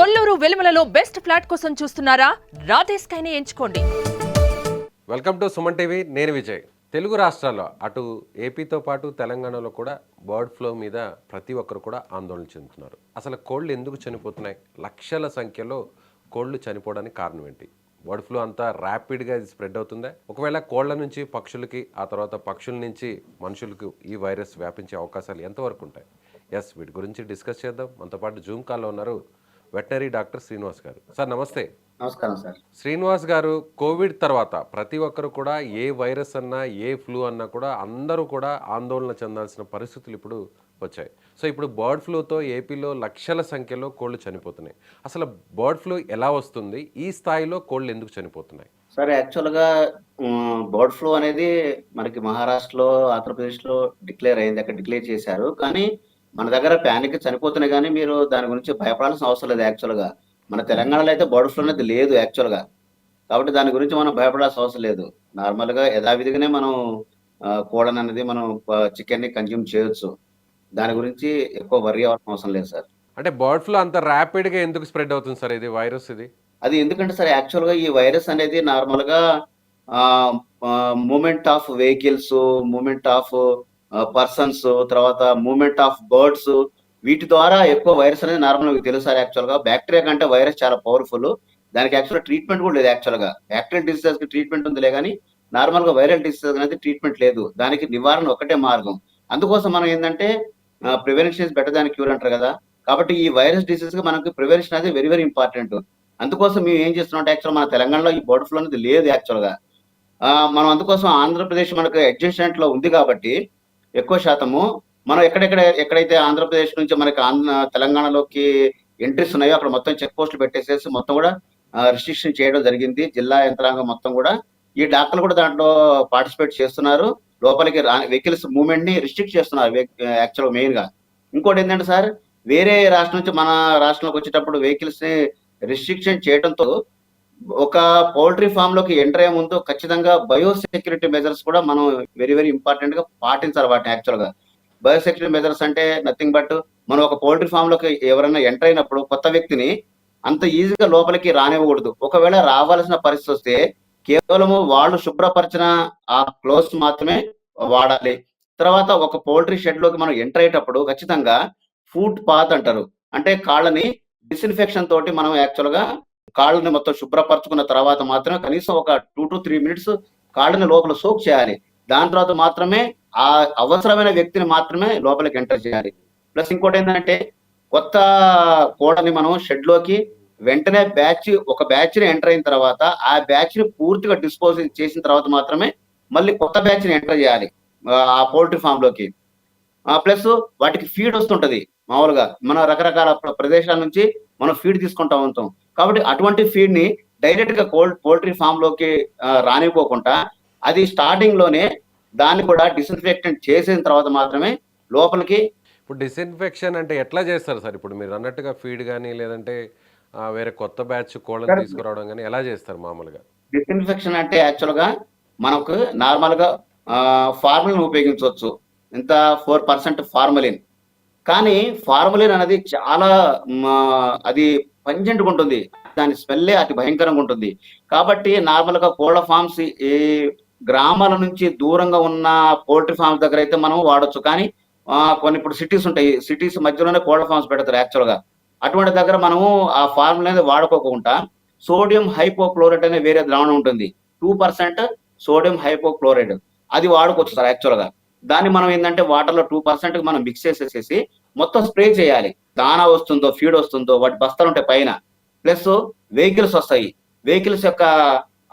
Kolluru వెలుమలలో best flat కోసం చూస్తున్నారా? రాధే స్కైనే ఎంచుకోండి. వెల్కమ్ టు సుమన్ టీవీ నేను విజయ్. తెలుగు రాష్ట్రాల్లో అటు ఏపీతో పాటు తెలంగాణలో కూడా బర్డ్ ఫ్లూ మీద ప్రతి ఒక్కరు కూడా ఆందోళన చెందుతున్నారు. అసలు కోళ్ళు ఎందుకు చనిపోతున్నాయి? లక్షల సంఖ్యలో కోళ్ళు చనిపోవడానికి కారణం ఏంటి? బర్డ్ ఫ్లూ అంతా ర్యాపిడ్గా ఇది స్ప్రెడ్ అవుతుందా? ఒకవేళ కోళ్ళ నుంచి పక్షులకి ఆ తర్వాత పక్షుల నుంచి మనుషులకు ఈ వైరస్ వ్యాపించే అవకాశాలు ఎంతవరకు ఉంటాయి? ఎస్ వీటి గురించి డిస్కస్ చేద్దాం. మనతో పాటు జూమ్ కాల్లో ఉన్నారు వెటనరీ డాక్టర్ శ్రీనివాస్ గారు. సార్ నమస్తే. నమస్కారం సార్. శ్రీనివాస్ గారు కోవిడ్ తర్వాత ప్రతి ఒక్కరు కూడా ఏ వైరస్ అన్నా ఏ ఫ్లూ అన్నా కూడా అందరూ కూడా ఆందోళన చెందాల్సిన పరిస్థితులు ఇప్పుడు వచ్చాయి. సో ఇప్పుడు బర్డ్ ఫ్లూతో ఏపీలో లక్షల సంఖ్యలో కోళ్ళు చనిపోతున్నాయి. అసలు బర్డ్ ఫ్లూ ఎలా వస్తుంది? ఈ స్థాయిలో కోళ్ళు ఎందుకు చనిపోతున్నాయి? సార్ యాక్చువల్గా బర్డ్ ఫ్లూ అనేది మనకి మహారాష్ట్రలో ఆంధ్రప్రదేశ్లో డిక్లేర్ అయింది. అక్కడ డిక్లేర్ చేశారు. కానీ మన దగ్గర ప్యానిక్ చనిపోతున్నాయి కానీ మీరు దాని గురించి భయపడాల్సిన అవసరం లేదు యాక్చువల్గా మన తెలంగాణలో అయితే బర్డ్ ఫ్లూ అనేది లేదు యాక్చువల్గా కాబట్టి దాని గురించి మనం భయపడాల్సిన అవసరం లేదు. నార్మల్గా యథావిధిగానే మనం కోడన్ అనేది మనం చికెన్ని కన్జ్యూమ్ చేయొచ్చు. దాని గురించి ఎక్కువ వర్రీ అవ్వాల్సిన అవసరం లేదు సార్. అంటే బర్డ్ ఫ్లూ అంత ర్యాపిడ్గా ఎందుకు స్ప్రెడ్ అవుతుంది సార్ ఇది వైరస్ ఇది? అది ఎందుకంటే సార్ యాక్చువల్గా ఈ వైరస్ అనేది నార్మల్గా movement of vehicles movement of persons తర్వాత మూమెంట్ ఆఫ్ బర్డ్స్ వీటి ద్వారా ఎక్కువ వైరస్ అనేది నార్మల్ మీకు తెలుసు సార్ యాక్చువల్గా. బ్యాక్టీరియా కంటే వైరస్ చాలా పవర్ఫుల్ దానికి యాక్చువల్ ట్రీట్మెంట్ కూడా లేదు యాక్చువల్గా. బ్యాక్టీరియల్ డిసీజెస్కి ట్రీట్మెంట్ ఉందిలే కానీ నార్మల్గా వైరల్ డిసీజెస్ అనేది ట్రీట్మెంట్ లేదు. దానికి నివారణ ఒకటే మార్గం. అందుకోసం మనం ఏంటంటే prevention is better than cure అంటారు కదా. కాబట్టి ఈ వైరస్ డిసీజ్కి మనకి ప్రివెన్షన్ అనేది వెరీ వెరీ ఇంపార్టెంట్ అందుకోసం మేము ఏం చేస్తున్నాం అంటే యాక్చువల్ మన తెలంగాణలో ఈ బర్డ్ ఫ్లూ అనేది లేదు యాక్చువల్గా. మనం అందుకోసం ఆంధ్రప్రదేశ్ మనకు అడ్జస్ట్మెంట్లో ఉంది కాబట్టి ఎక్కువ శాతము మనం ఎక్కడెక్కడ ఎక్కడైతే ఆంధ్రప్రదేశ్ నుంచి మనకి ఆంధ్ర తెలంగాణలోకి ఎంట్రీస్ ఉన్నాయో అక్కడ మొత్తం చెక్ పోస్టులు పెట్టేసేసి మొత్తం కూడా రిస్ట్రిక్షన్ చేయడం జరిగింది. జిల్లా యంత్రాంగం మొత్తం కూడా. ఈ డాక్టర్లు కూడా దాంట్లో పార్టిసిపేట్ చేస్తున్నారు. లోపలికి వెహికల్స్ మూవ్మెంట్ని రిస్ట్రిక్ట్ చేస్తున్నారు యాక్చువల్ మెయిన్గా ఇంకోటి ఏంటంటే సార్ వేరే రాష్ట్రం నుంచి మన రాష్ట్రంలోకి వచ్చేటప్పుడు వెహికల్స్ని రిస్ట్రిక్షన్ చేయడంతో ఒక పౌల్ట్రీ ఫామ్లోకి ఎంటర్ అయ్యే ముందు ఖచ్చితంగా బయోసెక్యూరిటీ మెజర్స్ కూడా మనం వెరీ వెరీ ఇంపార్టెంట్గా పాటించాలి వాటిని యాక్చువల్గా. బయోసెక్యూరిటీ మెజర్స్ అంటే నథింగ్ బట్ మనం ఒక పౌల్ట్రీ ఫామ్లోకి ఎవరైనా ఎంటర్ అయినప్పుడు కొత్త వ్యక్తిని అంత ఈజీగా లోపలికి రానివ్వకూడదు. ఒకవేళ రావాల్సిన పరిస్థితి వస్తే కేవలము వాళ్ళు శుభ్రపరిచిన ఆ క్లోత్స్ మాత్రమే వాడాలి. తర్వాత ఒక పౌల్ట్రీ షెడ్లోకి మనం ఎంటర్ అయ్యేటప్పుడు ఖచ్చితంగా ఫుడ్ పాత్ అంటారు. అంటే కాళ్ళని డిస్ఇన్ఫెక్షన్ తోటి మనం యాక్చువల్గా కాళ్ళని మొత్తం శుభ్రపరచుకున్న తర్వాత మాత్రమే కనీసం ఒక టూ టు త్రీ మినిట్స్ కాళ్ళని లోపల సోక్ చేయాలి. దాని తర్వాత మాత్రమే ఆ అవసరమైన వ్యక్తిని మాత్రమే లోపలికి ఎంటర్ చేయాలి. ప్లస్ ఇంకోటి ఏంటంటే కొత్త కోడని మనం షెడ్లోకి వెంటనే బ్యాచ్ ఒక బ్యాచ్ని ఎంటర్ అయిన తర్వాత ఆ బ్యాచ్ని పూర్తిగా డిస్పోజ్ చేసిన తర్వాత మాత్రమే మళ్ళీ కొత్త బ్యాచ్ని ఎంటర్ చేయాలి. ఆ పౌల్ట్రీ ఫామ్లోకి. ప్లస్ వాటికి ఫీడ్ వస్తుంటది. మామూలుగా మన రకరకాల ప్ర- ప్రదేశాల నుంచి మనం ఫీడ్ తీసుకుంటా ఉంటాం. కాబట్టి అటువంటి ఫీడ్ని డైరెక్ట్గా కోల్డ్ పౌల్ట్రీ ఫామ్లోకి ఆ, రానివ్వకుండా అది స్టార్టింగ్లోనే దాన్ని కూడా డిస్ఇన్ఫెక్టెంట్ చేసిన తర్వాత మాత్రమే లోపలికి ఇప్పుడు డిస్ఇన్ఫెక్షన్ అంటే ఎట్లా చేస్తారు సార్? ఇప్పుడు మీరు అన్నట్టుగా ఫీడ్ కానీ లేదంటే వేరే కొత్త బ్యాచ్ కోళ్ళని. తీసుకురావడం కానీ ఎలా చేస్తారు మామూలుగా? డిస్ఇన్ఫెక్షన్ అంటే యాక్చువల్గా మనకు నార్మల్గా ఫార్మలిన్ ఉపయోగించవచ్చు. ఇంత ఫోర్ పర్సెంట్ ఫార్మలిన్. కానీ ఫార్మలిన్ అనేది చాలా అది పంజెంట్ ఉంటుంది. దాని స్మెల్లే అతి భయంకరంగా ఉంటుంది. కాబట్టి నార్మల్గా కోళ్ళ ఫార్మ్స్ ఈ గ్రామాల నుంచి దూరంగా ఉన్న పోల్ట్రీ ఫార్మ్స్ దగ్గర అయితే మనం వాడొచ్చు. కానీ కొన్ని ఇప్పుడు సిటీస్ ఉంటాయి. సిటీస్ మధ్యలోనే కోళ్ళ ఫార్మ్స్ పెడతారు యాక్చువల్గా అటువంటి దగ్గర మనము ఆ ఫార్ములా అనేది వాడుకోకుండా సోడియం హైపోక్లోరైడ్ అనే వేరే ద్రావణం ఉంటుంది. Two percent sodium hypochloride. అది వాడుకోవచ్చు సార్ యాక్చువల్గా దాన్ని మనం ఏంటంటే వాటర్లో టూ పర్సెంట్ మనం మిక్స్ చేసేసేసి మొత్తం స్ప్రే చేయాలి. దానా వస్తుందో ఫీడ్ వస్తుందో వాటి బస్తాలు ఉంటాయి పైన. ప్లస్ వెహికల్స్ వస్తాయి. వెహికల్స్ యొక్క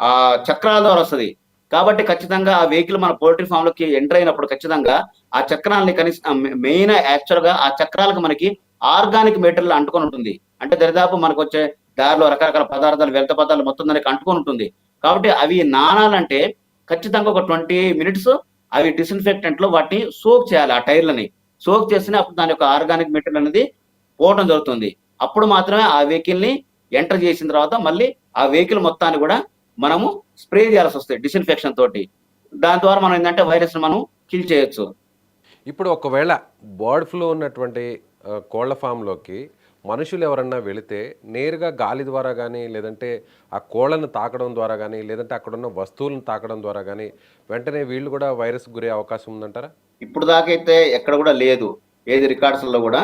ఆ చక్రాల ద్వారా వస్తుంది. కాబట్టి ఖచ్చితంగా ఆ వెహికల్ మన పోల్ట్రీ ఫామ్లోకి ఎంటర్ అయినప్పుడు ఖచ్చితంగా ఆ చక్రాలని కనీసం మెయిన్ యాక్చువల్గా ఆ చక్రాలకు మనకి ఆర్గానిక్ మెటీరియల్ అంటుకొని ఉంటుంది. అంటే దరిదాపు మనకు వచ్చే దారిలో రకరకాల పదార్థాలు వ్యర్థ పదార్థాలు మొత్తం దానికి అంటుకొని ఉంటుంది. కాబట్టి అవి నానాలంటే ఖచ్చితంగా ఒక ట్వంటీ మినిట్స్ అవి డిస్ఇన్ఫెక్టెంట్లో వాటిని సోక్ చేయాలి ఆ టైర్లని సోక్ చేస్తేనే అప్పుడు దాని యొక్క ఆర్గానిక్ మెటీరియల్ అనేది పోవడం జరుగుతుంది. అప్పుడు మాత్రమే ఆ వెహికల్ని ఎంటర్ చేసిన తర్వాత మళ్ళీ ఆ వెహికల్ మొత్తాన్ని కూడా మనము స్ప్రే చేయాల్సి వస్తుంది డిస్ఇన్ఫెక్షన్ తోటి. దాని ద్వారా మనం ఏంటంటే వైరస్ మనం కిల్ చేయొచ్చు. ఇప్పుడు ఒకవేళ బర్డ్ ఫ్లూ ఉన్నటువంటి ఆ, కోళ్ళ ఫామ్లోకి మనుషులు ఎవరన్నా వెళితే నేరుగా గాలి ద్వారా కానీ లేదంటే ఆ కోళ్ళను తాకడం ద్వారా కానీ లేదంటే అక్కడున్న వస్తువులను తాకడం ద్వారా కానీ వెంటనే వీళ్ళు కూడా వైరస్ గురే అవకాశం ఉందంటారా? ఇప్పుడు దాకైతే ఎక్కడ కూడా లేదు. ఏది రికార్డ్స్లో కూడా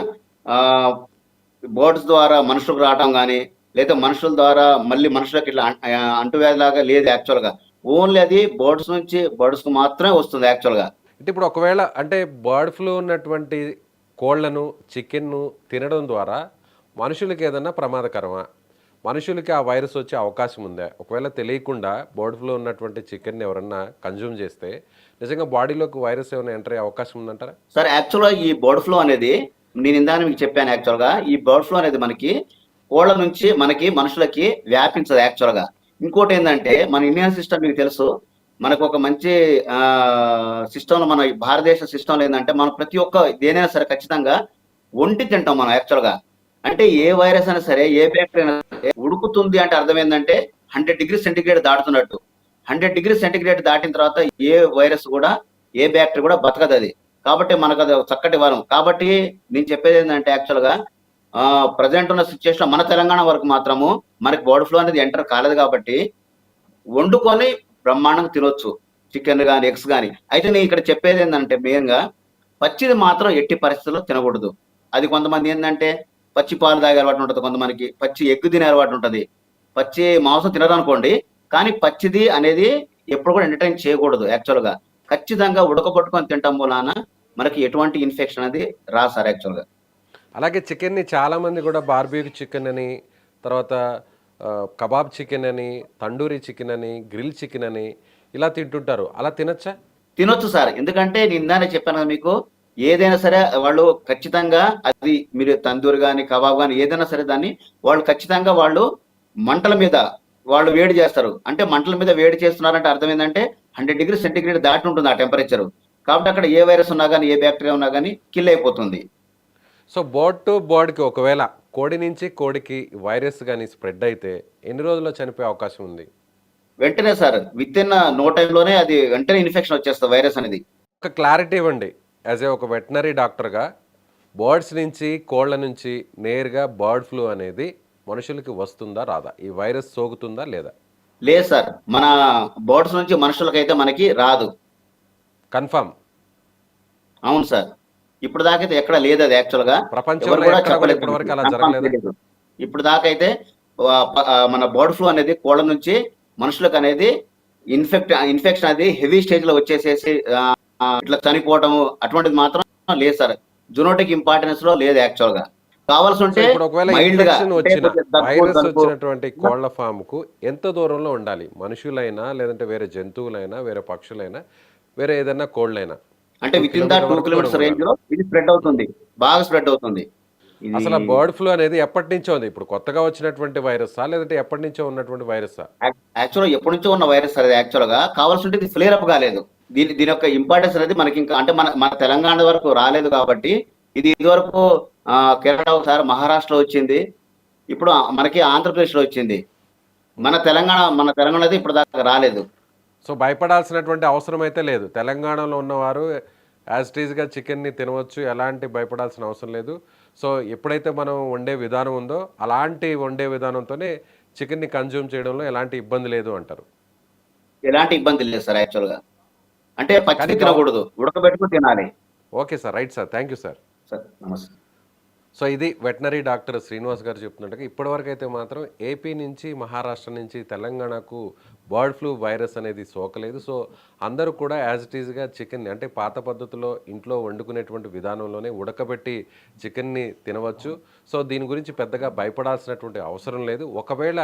బర్డ్స్ ద్వారా మనుషులకు రావటం కానీ లేదా మనుషుల ద్వారా మళ్ళీ మనుషులకు ఇట్లా అంటువ్యాధిలాగా లేదు యాక్చువల్గా ఓన్లీ అది బర్డ్స్ నుంచి బర్డ్స్కు మాత్రమే వస్తుంది యాక్చువల్గా అంటే ఇప్పుడు ఒకవేళ అంటే బర్డ్ ఫ్లూ ఉన్నటువంటి కోళ్ళను చికెన్ను తినడం ద్వారా మనుషులకి ఏదన్నా ప్రమాదకరమా? మనుషులకి ఆ వైరస్ వచ్చే అవకాశం ఉందా? ఒకవేళ తెలియకుండా బర్డ్ ఫ్లూ ఉన్నటువంటి చికెన్ ఎవరన్నా కన్జ్యూమ్ చేస్తే నిజంగా బాడీలోకి వైరస్ ఏమైనా ఎంటర్ అయ్యే అవకాశం ఉందంటారా? సార్ యాక్చువల్గా ఈ బర్డ్ ఫ్లూ అనేది నేను ఇందాక మీకు చెప్పాను యాక్చువల్గా ఈ బర్డ్ ఫ్లూ అనేది మనకి కోళ్ళ నుంచి మనకి మనుషులకి వ్యాపించదు యాక్చువల్గా. ఇంకోటి ఏంటంటే మన ఇండియన్ సిస్టమ్ మీకు తెలుసు మనకు ఒక మంచి సిస్టంలో మన భారతదేశ సిస్టంలో ఏంటంటే మనం ప్రతి ఒక్క దేనైనా సరే ఖచ్చితంగా వండి తింటాం మనం యాక్చువల్గా. అంటే ఏ వైరస్ అయినా సరే ఏ బ్యాక్టీరియా అయినా సరే ఉడుకుతుంది అంటే అర్థం ఏంటంటే హండ్రెడ్ డిగ్రీ సెంటిగ్రేడ్ దాటుతున్నట్టు. హండ్రెడ్ డిగ్రీ సెంటిగ్రేడ్ దాటిన తర్వాత ఏ వైరస్ కూడా ఏ బ్యాక్టీరియా కూడా బతకదు అది. కాబట్టి మనకు అది చక్కటి వరం. కాబట్టి నేను చెప్పేది ఏంటంటే యాక్చువల్గా ప్రజెంట్ ఉన్న సిచ్యువేషన్ మన తెలంగాణ వరకు మాత్రము మనకి బర్డ్ ఫ్లూ అనేది ఎంటర్ కాలేదు కాబట్టి వండుకొని బ్రహ్మాండంగా తినొచ్చు. చికెన్ కానీ ఎగ్స్ కానీ అయితే నేను ఇక్కడ చెప్పేది ఏంటంటే మెయిన్గా పచ్చిది మాత్రం ఎట్టి పరిస్థితుల్లో తినకూడదు. అది కొంతమంది ఏంటంటే పచ్చి పాలు తాగే అలవాటు ఉంటుంది కొంతమందికి పచ్చి ఎగ్గు తినే అలవాటు ఉంటుంది. పచ్చి మాంసం తినరు అనుకోండి కానీ పచ్చిది అనేది ఎప్పుడు కూడా ఎంటర్టైన్ చేయకూడదు యాక్చువల్గా ఖచ్చితంగా ఉడకబట్టుకొని తినటం మూలాన మనకి ఎటువంటి ఇన్ఫెక్షన్ అనేది రా సార్ యాక్చువల్గా అలాగే చికెన్ని చాలామంది కూడా బార్బీక్యూ చికెన్ అని తర్వాత కబాబ్ చికెన్ అని తండూరి చికెన్ అని గ్రిల్ చికెన్ అని ఇలా తింటుంటారు. అలా తినచ్చా? తినొచ్చు సార్. ఎందుకంటే నేను ఇందానే చెప్పాను కదా మీకు ఏదైనా సరే వాళ్ళు ఖచ్చితంగా అది మీరు తందూరి కానీ కబాబ్ కానీ ఏదైనా సరే దాన్ని వాళ్ళు ఖచ్చితంగా వాళ్ళు మంటల మీద వాళ్ళు వేడి చేస్తారు. అంటే మంటల మీద వేడి చేస్తున్నారంటే అర్థం ఏంటంటే హండ్రెడ్ డిగ్రీ సెంటిగ్రేడ్ దాటి ఉంటుంది ఆ టెంపరేచర్. కాబట్టి అక్కడ ఏ వైరస్ ఉన్నా కానీ ఏ బ్యాక్టీరియా ఉన్నా కానీ కిల్ అయిపోతుంది. సో బర్డ్ టు బర్డ్కి ఒకవేళ కోడి నుంచి కోడికి వైరస్ కానీ స్ప్రెడ్ అయితే ఎన్ని రోజుల్లో చనిపోయే అవకాశం ఉంది? వెంటనే సార్ విత్ ఇన్ నో టైంలోనే అది వెంటనే ఇన్ఫెక్షన్ వచ్చేస్తుంది వైరస్ అనేది. ఒక క్లారిటీ ఇవ్వండి. యాజ్ ఏ ఒక వెటనరీ డాక్టర్గా బర్డ్స్ నుంచి కోళ్ళ నుంచి నేరుగా బర్డ్ ఫ్లూ అనేది మనుషులకి వస్తుందా రాదా? ఈ వైరస్ సోకుతుందా లేదా? లేదు సార్. మన బర్డ్స్ నుంచి మనుషులకైతే మనకి రాదు. కన్ఫర్మ్ అవును సార్. ఇప్పుడు దాకా అయితే ఎక్కడ లేదు అది యాక్చువల్గా. ప్రపంచంలో ఎవరు కూడా ఎక్కడ కూడా చెప్పలేదు. ఇప్పటివరకు అలా జరగలేదు. ఇప్పుడు దాకా అయితే మన బర్డ్ ఫ్లూ అనేది కోళ్ళ నుంచి మనుషులకు అనేది ఇన్ఫెక్ట్ ఇన్ఫెక్షన్ అది హెవీ స్టేజ్లో వచ్చేసేసి ఇట్లా చనిపోవటము అటువంటిది మాత్రం లేదు సార్. జునోటిక్ ఇంపార్టెన్స్లో లేదు యాక్చువల్గా కావాల్సి ఉంటే వైరస్. వచ్చినటువంటి కోళ్ళ ఫామ్కు ఎంత దూరంలో ఉండాలి? మనుషులైనా లేదంటే వేరే జంతువులైనా వేరే పక్షులైనా వేరే ఏదైనా కోళ్ళైనా? అంటే with in the kilometre two kilometres రేంజ్లో ఇది స్ప్రెడ్ అవుతుంది. బాగా స్ప్రెడ్ అవుతుంది. అసలు బర్డ్ ఫ్లూ అనేది ఎప్పటి నుంచో ఉంది. ఇప్పుడు కొత్తగా వచ్చినటువంటి వైరస్సా లేదంటే ఎప్పటి నుంచో ఉన్నటువంటి వైరస్సా యాక్చువల్ ఎప్పటి నుంచో ఉన్న వైరస్ అది యాక్చువల్గా కావాల్సి ఉంటే ఇది ఫ్లేర్ అప్ కాలేదు. దీని దీని యొక్క ఇంపార్టెన్స్ అనేది మనకి ఇంకా అంటే మన మన తెలంగాణ వరకు రాలేదు కాబట్టి ఇది ఇదివరకు కేరళ ఒకసారి మహారాష్ట్రలో వచ్చింది. ఇప్పుడు మనకి ఆంధ్రప్రదేశ్లో వచ్చింది. మన తెలంగాణ మన తెలంగాణ అయితే ఇప్పుడు దాకా రాలేదు. సో భయపడాల్సినటువంటి అవసరం అయితే లేదు. తెలంగాణలో ఉన్నవారు యాజ్ టీజ్గా చికెన్ని తినవచ్చు ఎలాంటి భయపడాల్సిన అవసరం లేదు. సో ఎప్పుడైతే మనం వండే విధానం ఉందో అలాంటి వండే విధానంతోనే చికెన్ని కన్జ్యూమ్ చేయడంలో ఎలాంటి ఇబ్బంది లేదు అంటారు. ఎలాంటి ఇబ్బంది లేదు సార్ యాక్చువల్గా. అంటే పచ్చి తినకూడదు. ఉడకబెట్టుకుని తినాలి. Okay sir right sir. Thank you sir. Sir నమస్తే. సో ఇది వెటనరీ డాక్టర్ శ్రీనివాస్ గారు చెప్తున్నట్టుగా ఇప్పటివరకు అయితే మాత్రం ఏపీ నుంచి మహారాష్ట్ర నుంచి తెలంగాణకు బర్డ్ ఫ్లూ వైరస్ అనేది సోకలేదు. సో అందరూ కూడా యాజ్ ఇట్ ఈజ్గా చికెన్ అంటే పాత పద్ధతిలో ఇంట్లో వండుకునేటువంటి విధానంలోనే ఉడకబెట్టి చికెన్ని తినవచ్చు. సో దీని గురించి పెద్దగా భయపడాల్సినటువంటి అవసరం లేదు. ఒకవేళ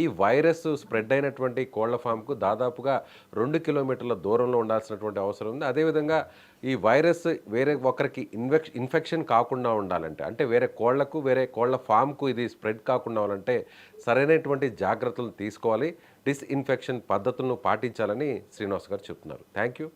ఈ వైరస్ స్ప్రెడ్ అయినటువంటి కోళ్ళ ఫామ్కు దాదాపుగా రెండు కిలోమీటర్ల దూరంలో ఉండాల్సినటువంటి అవసరం ఉంది. అదేవిధంగా ఈ వైరస్ వేరే ఒకరికి ఇన్వెక్ ఇన్ఫెక్షన్ కాకుండా ఉండాలంటే అంటే వేరే కోళ్ళకు వేరే కోళ్ళ ఫామ్కు ఇది స్ప్రెడ్ కాకుండా ఉండాలంటే సరైనటువంటి జాగ్రత్తలు తీసుకోవాలి. డిస్ఇన్ఫెక్షన్ పద్ధతులను పాటించాలని శ్రీనివాస్ గారు చెప్తున్నారు. Thank you